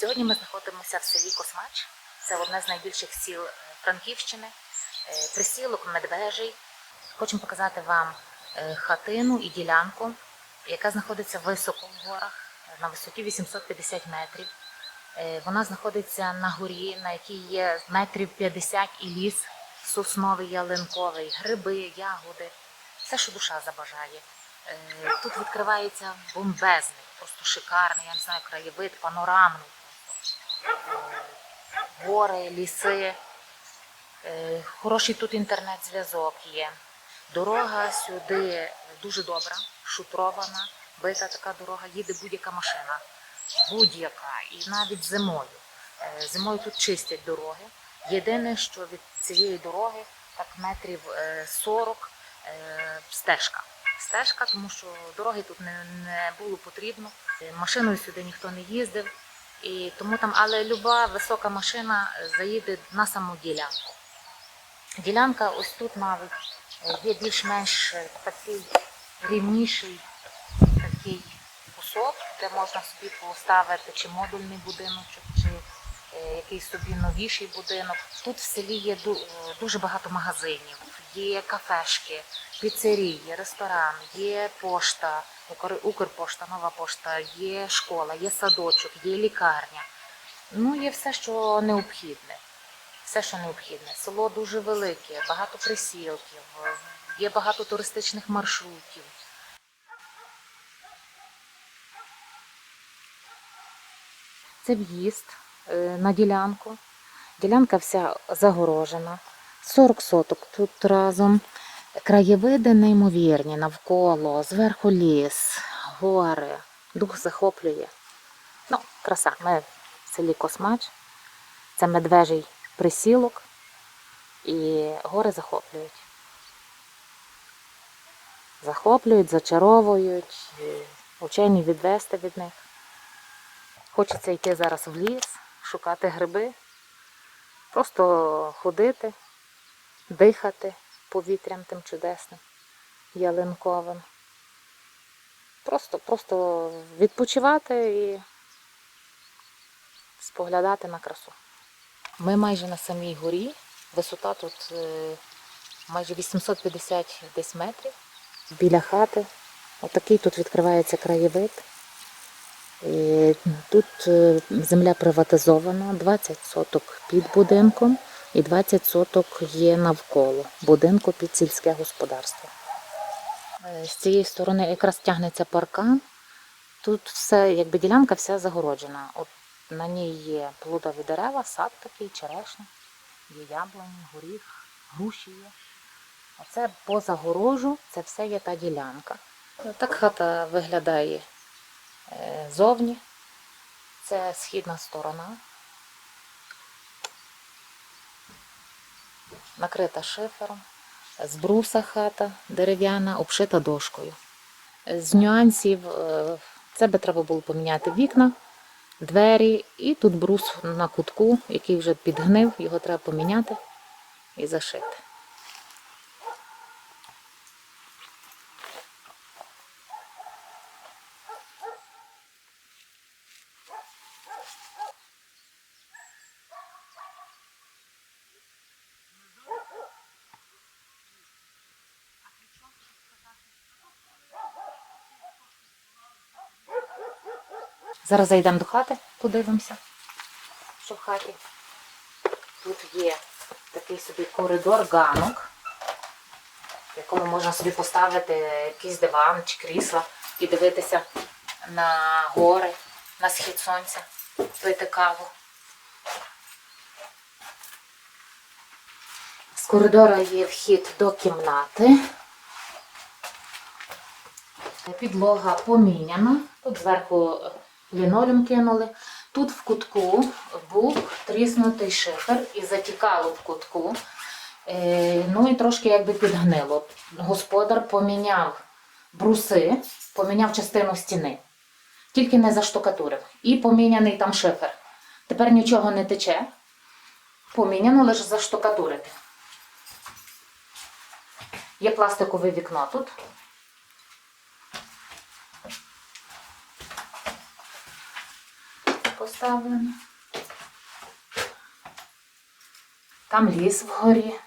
Сьогодні ми знаходимося в селі Космач. Це одне з найбільших сіл е, Франківщини. Е, Присілок Медвежий. Хочемо показати вам е, хатину і ділянку, яка знаходиться високо в горах на висоті 850 метрів. Вона знаходиться на горі, на якій є метрів 50 і ліс, сосновий, ялинковий, гриби, ягоди, все, що душа забажає. Тут відкривається бомбезний, просто шикарний, я не знаю, краєвид, панорамний. Гори, ліси. Е, Хороший тут інтернет-зв'язок є. Дорога сюди дуже добра, шутрована, бита така дорога, їде будь-яка машина. Будь-яка. І навіть зимою. Е, Зимою тут чистять дороги. Єдине, що від цієї дороги так метрів е, 40 е, стежка. Стежка, тому що дороги тут не, було потрібно. Машиною сюди ніхто не їздив. І тому там, але люба висока машина заїде на саму ділянку. Ділянка ось тут навіть е, є більш-менш е, такий рівніший такий кусок, де можна собі поставити чи модульний будиночок, чи е, якийсь собі новіший будинок. Тут в селі є дуже багато магазинів, є кафешки, піцерії, ресторан, є пошта, Укрпошта, нова пошта, є школа, є садочок, є лікарня. Ну, є все, що необхідне. Все, що необхідне. Село дуже велике, багато присілків, є багато туристичних маршрутів. Це в'їзд е, на ділянку. Ділянка вся загорожена. 40 соток тут разом. Краєвиди неймовірні навколо, зверху ліс, гори. Дух захоплює. Ну, краса. Ми в селі Космач. Це медвежий присілок. І гори захоплюють. Захоплюють, зачаровують, і очей відвести від них. Хочеться йти зараз в ліс, шукати гриби, просто ходити, дихати повітрям тим чудесним, ялинковим. Просто, просто відпочивати і споглядати на красу. Ми майже на самій горі. Висота тут е, майже 850 десь метрів. Біля хати. Отакий тут відкривається краєвид. І Тут е, земля приватизована, 20 соток під будинком і 20 соток є навколо будинку під сільське господарство. Е, З цієї сторони якраз тягнеться паркан. Тут все, якби ділянка вся загороджена. От на ній є плодові дерева, сад такий, черешня, є яблуні, горіх, груші є. Оце поза горожу, це все є та ділянка. Так хата виглядає е, зовні. Це східна сторона. Накрита шифером. З бруса хата дерев'яна, обшита дошкою. З нюансів е, це би треба було поміняти вікна, двері і тут брус на кутку, який вже підгнив, його треба поміняти і зашити. Зараз зайдемо до хати, подивимося, що в хаті. Тут є такий собі коридор ганок, в якому можна собі поставити якийсь диван чи крісла і дивитися на гори, на схід сонця, пити каву. З коридора є вхід до кімнати. Підлога поміняна. Тут зверху лінолеум кинули. Тут в кутку був тріснутий шифер і затікало в кутку. Е, Ну і трошки якби підгнило. Господар поміняв бруси, поміняв частину стіни, тільки не заштукатурив. І поміняний там шифер. Тепер нічого не тече. Поміняно лише заштукатурити. Є пластикове вікно тут. Поставлено. Там ліс вгорі.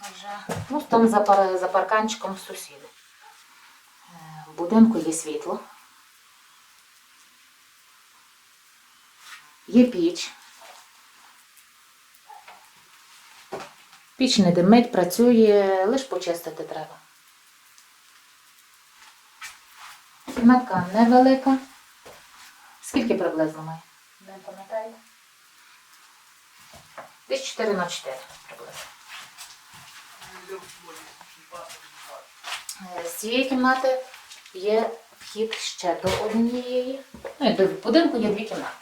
Вже. Ну, там за, пар- за парканчиком сусіди. Е, В будинку є світло. Є піч. Піч не димить, працює, лише почистити треба. Кімнатка невелика. Скільки приблизно має? Не пам'ятаєте? Десь 4 на 4 приблизно. Е, З цієї кімнати є вхід ще до однієї. Ну, в будинку є дві кімнати.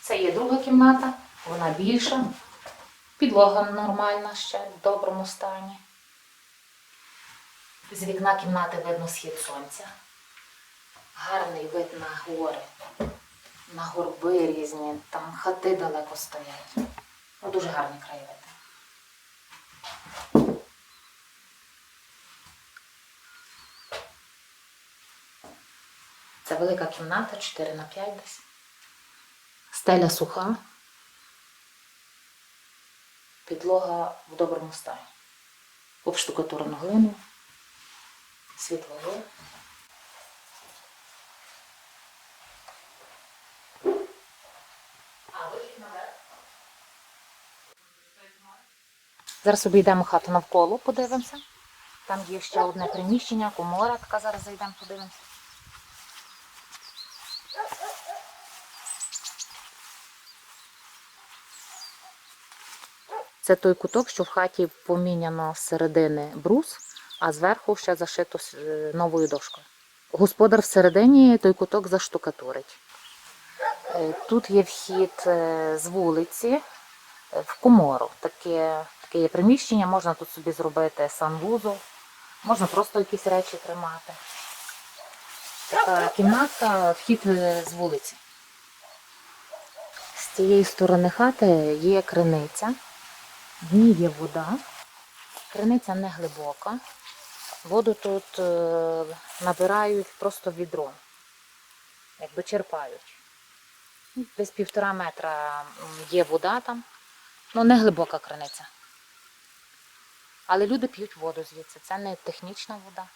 Це є друга кімната, вона більша. Підлога нормальна ще в доброму стані. З вікна кімнати видно схід сонця. Гарний вид на гори, на горби різні, там хати далеко стоять. Ну, дуже гарні краєвиди. Це велика кімната, 4 на 5 десь. Стеля суха. Підлога в доброму стані. Обштукатурено глину. Світло є. Зараз обійдемо хату навколо, подивимося. Там є ще одне приміщення, комора, така зараз зайдемо, подивимося. Це той куток, що в хаті поміняно з середини брус, а зверху ще зашито е, новою дошкою. Господар всередині той куток заштукатурить. Е, Тут є вхід е, з вулиці в комору. Таке, таке є приміщення, можна тут собі зробити санвузол, можна просто якісь речі тримати. Така кімнатка, вхід е, з вулиці. З цієї сторони хати є криниця. В ній є вода. Криниця не глибока. Воду тут е, набирають просто відром, якби черпають. Десь півтора метра є вода там, ну не глибока криниця. Але люди п'ють воду звідси. Це не технічна вода.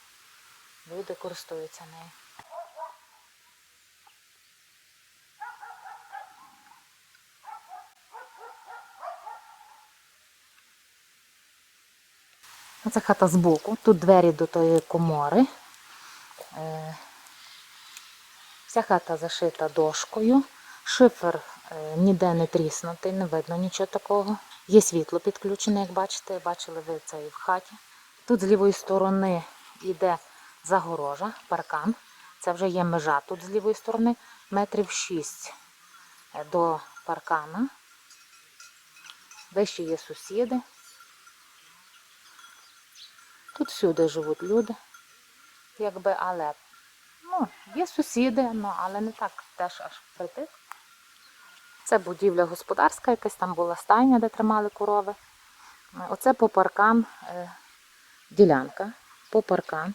Люди користуються нею. Це хата збоку. Тут двері до тої комори. Е, Вся хата зашита дошкою. Шифер ніде не тріснутий, не видно нічого такого. Є світло підключене, як бачите, бачили ви це і в хаті. Тут з лівої сторони йде загорожа, паркан. Це вже є межа тут з лівої сторони, метрів 6 до паркана. Вище є сусіди. Тут всюди живуть люди, якби, але ну, є сусіди, ну, але не так теж аж притик. Це будівля господарська, якась там була стайня, де тримали корови. Е, Оце по паркан е, ділянка, по паркан.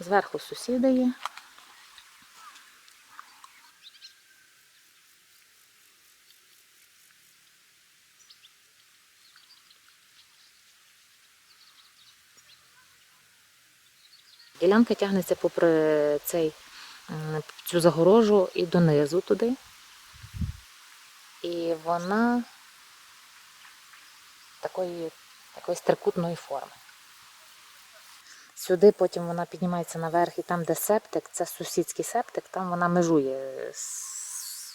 Зверху сусіди є. Ділянка тягнеться попри цей, цю загорожу і донизу туди. Вона такої якоїсь трикутної форми. Сюди потім вона піднімається наверх, і там, де септик, це сусідський септик, там вона межує з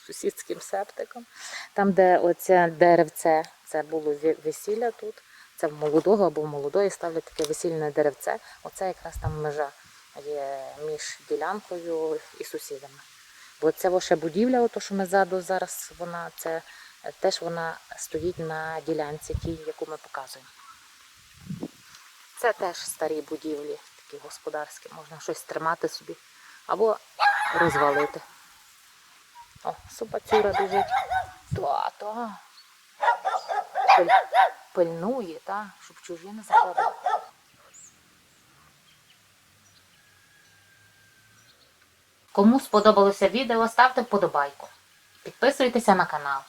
сусідським септиком. Там, де оце деревце, це було весілля тут. Це в молодого або в молодої ставлять таке весільне деревце. Оце якраз там межа є між ділянкою і сусідами. Бо це ваша будівля, ото що ми ззаду зараз, вона це теж вона стоїть на ділянці, тій, яку ми показуємо. Це теж старі будівлі, такі господарські, можна щось тримати собі або розвалити. О, собацюра біжить. Та, та. Пиль- Пильнує, та, щоб чужі не заходили. Кому сподобалося відео, ставте вподобайку. Підписуйтеся на канал.